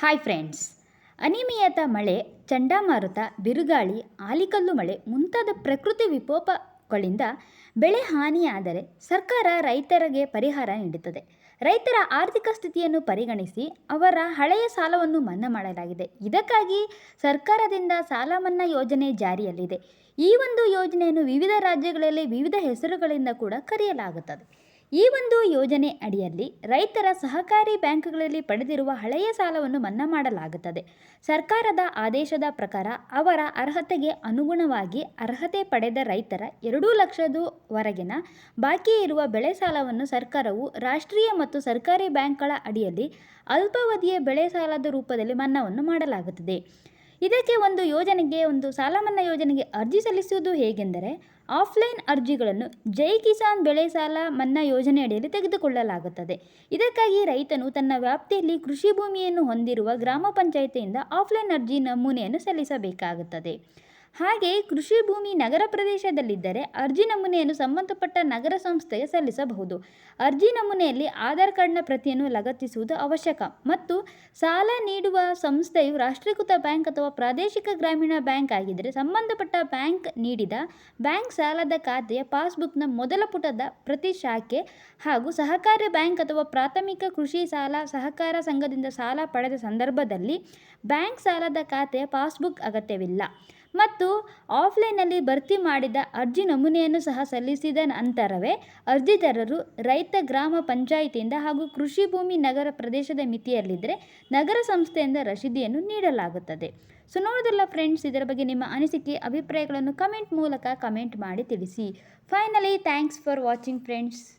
Hi friends ಅನಿಮಿಯತ ಮಳೆ, ಚಂಡಮಾರುತ, ಬಿರುಗಾಳಿ, ಆಲಿಕಲ್ಲು ಮಳೆ ಮುಂತಾದ ಪ್ರಕೃತಿ ವಿಕೋಪಗಳಿಂದ ಬೆಳೆ ಹಾನಿಯಾದರೆ ಸರ್ಕಾರ ರೈತರಿಗೆ ಪರಿಹಾರ ನೀಡುತ್ತದೆ. ರೈತರ ಆರ್ಥಿಕ ಸ್ಥಿತಿಯನ್ನು ಪರಿಗಣಿಸಿ ಅವರ ಹಳೆಯ ಸಾಲವನ್ನು ಮನ್ನಾ ಮಾಡಲಾಗಿದೆ. ಇದಕ್ಕಾಗಿ ಸರ್ಕಾರದಿಂದ ಸಾಲ ಮನ್ನಾ ಯೋಜನೆ ಜಾರಿಯಲ್ಲಿದೆ. ಈ ಒಂದು ಯೋಜನೆಯನ್ನು ವಿವಿಧ ರಾಜ್ಯಗಳಲ್ಲಿ ವಿವಿಧ ಹೆಸರುಗಳಿಂದ ಕೂಡ ಕರೆಯಲಾಗುತ್ತದೆ. ಈ ಒಂದು ಯೋಜನೆ ಅಡಿಯಲ್ಲಿ ರೈತರ ಸಹಕಾರಿ ಬ್ಯಾಂಕ್ಗಳಲ್ಲಿ ಪಡೆದಿರುವ ಹಳೆಯ ಸಾಲವನ್ನು ಮನ್ನಾ ಮಾಡಲಾಗುತ್ತದೆ. ಸರ್ಕಾರದ ಆದೇಶದ ಪ್ರಕಾರ ಅವರ ಅರ್ಹತೆಗೆ ಅನುಗುಣವಾಗಿ ಅರ್ಹತೆ ಪಡೆದ ರೈತರ ಎರಡು ಲಕ್ಷದವರೆಗಿನ ಬಾಕಿ ಇರುವ ಬೆಳೆ ಸಾಲವನ್ನು ಸರ್ಕಾರವು ರಾಷ್ಟ್ರೀಯ ಮತ್ತು ಸರ್ಕಾರಿ ಬ್ಯಾಂಕ್ಗಳ ಅಡಿಯಲ್ಲಿ ಅಲ್ಪಾವಧಿಯ ಬೆಳೆ ಸಾಲದ ರೂಪದಲ್ಲಿ ಮನ್ನಾವನ್ನು ಮಾಡಲಾಗುತ್ತದೆ. ಇದಕ್ಕೆ ಒಂದು ಯೋಜನೆಗೆ, ಒಂದು ಸಾಲ ಮನ್ನಾ ಯೋಜನೆಗೆ ಅರ್ಜಿ ಸಲ್ಲಿಸುವುದು ಹೇಗೆಂದರೆ, ಆಫ್ಲೈನ್ ಅರ್ಜಿಗಳನ್ನು ಜೈ ಕಿಸಾನ್ ಬೆಳೆ ಸಾಲ ಮನ್ನಾ ಯೋಜನೆ ಅಡಿಯಲ್ಲಿ ತೆಗೆದುಕೊಳ್ಳಲಾಗುತ್ತದೆ. ಇದಕ್ಕಾಗಿ ರೈತನು ತನ್ನ ವ್ಯಾಪ್ತಿಯಲ್ಲಿ ಕೃಷಿ ಭೂಮಿಯನ್ನು ಹೊಂದಿರುವ ಗ್ರಾಮ ಪಂಚಾಯಿತಿಯಿಂದ ಆಫ್ಲೈನ್ ಅರ್ಜಿ ನಮೂನೆಯನ್ನು ಸಲ್ಲಿಸಬೇಕಾಗುತ್ತದೆ. ಹಾಗೆ ಕೃಷಿ ಭೂಮಿ ನಗರ ಪ್ರದೇಶದಲ್ಲಿದ್ದರೆ ಅರ್ಜಿ ನಮೂನೆಯನ್ನು ಸಂಬಂಧಪಟ್ಟ ನಗರ ಸಂಸ್ಥೆಗೆ ಸಲ್ಲಿಸಬಹುದು. ಅರ್ಜಿ ನಮೂನೆಯಲ್ಲಿ ಆಧಾರ್ ಕಾರ್ಡ್ನ ಪ್ರತಿಯನ್ನು ಲಗತ್ತಿಸುವುದು ಅವಶ್ಯಕ ಮತ್ತು ಸಾಲ ನೀಡುವ ಸಂಸ್ಥೆಯು ರಾಷ್ಟ್ರೀಕೃತ ಬ್ಯಾಂಕ್ ಅಥವಾ ಪ್ರಾದೇಶಿಕ ಗ್ರಾಮೀಣ ಬ್ಯಾಂಕ್ ಆಗಿದ್ದರೆ ಸಂಬಂಧಪಟ್ಟ ಬ್ಯಾಂಕ್ ನೀಡಿದ ಬ್ಯಾಂಕ್ ಸಾಲದ ಖಾತೆಯ ಪಾಸ್ಬುಕ್ನ ಮೊದಲ ಪುಟದ ಪ್ರತಿ ಶಾಖೆ ಹಾಗೂ ಸಹಕಾರಿ ಬ್ಯಾಂಕ್ ಅಥವಾ ಪ್ರಾಥಮಿಕ ಕೃಷಿ ಸಾಲ ಸಹಕಾರ ಸಂಘದಿಂದ ಸಾಲ ಪಡೆದ ಸಂದರ್ಭದಲ್ಲಿ ಬ್ಯಾಂಕ್ ಸಾಲದ ಖಾತೆಯ ಪಾಸ್ಬುಕ್ ಅಗತ್ಯವಿಲ್ಲ. ಮತ್ತು ಆಫ್ಲೈನಲ್ಲಿ ಭರ್ತಿ ಮಾಡಿದ ಅರ್ಜಿ ನಮೂನೆಯನ್ನು ಸಹ ಸಲ್ಲಿಸಿದ ನಂತರವೇ ಅರ್ಜಿದಾರರು ರೈತ ಗ್ರಾಮ ಪಂಚಾಯಿತಿಯಿಂದ ಹಾಗೂ ಕೃಷಿ ಭೂಮಿ ನಗರ ಪ್ರದೇಶದ ಮಿತಿಯಲ್ಲಿದ್ದರೆ ನಗರ ಸಂಸ್ಥೆಯಿಂದ ರಶೀದಿಯನ್ನು ನೀಡಲಾಗುತ್ತದೆ. ಸೊ ನೋಡೋದಲ್ಲ ಫ್ರೆಂಡ್ಸ್, ಇದರ ಬಗ್ಗೆ ನಿಮ್ಮ ಅನಿಸಿಕೆ, ಅಭಿಪ್ರಾಯಗಳನ್ನು ಕಮೆಂಟ್ ಮೂಲಕ ಕಮೆಂಟ್ ಮಾಡಿ ತಿಳಿಸಿ. Finally, thanks for watching friends.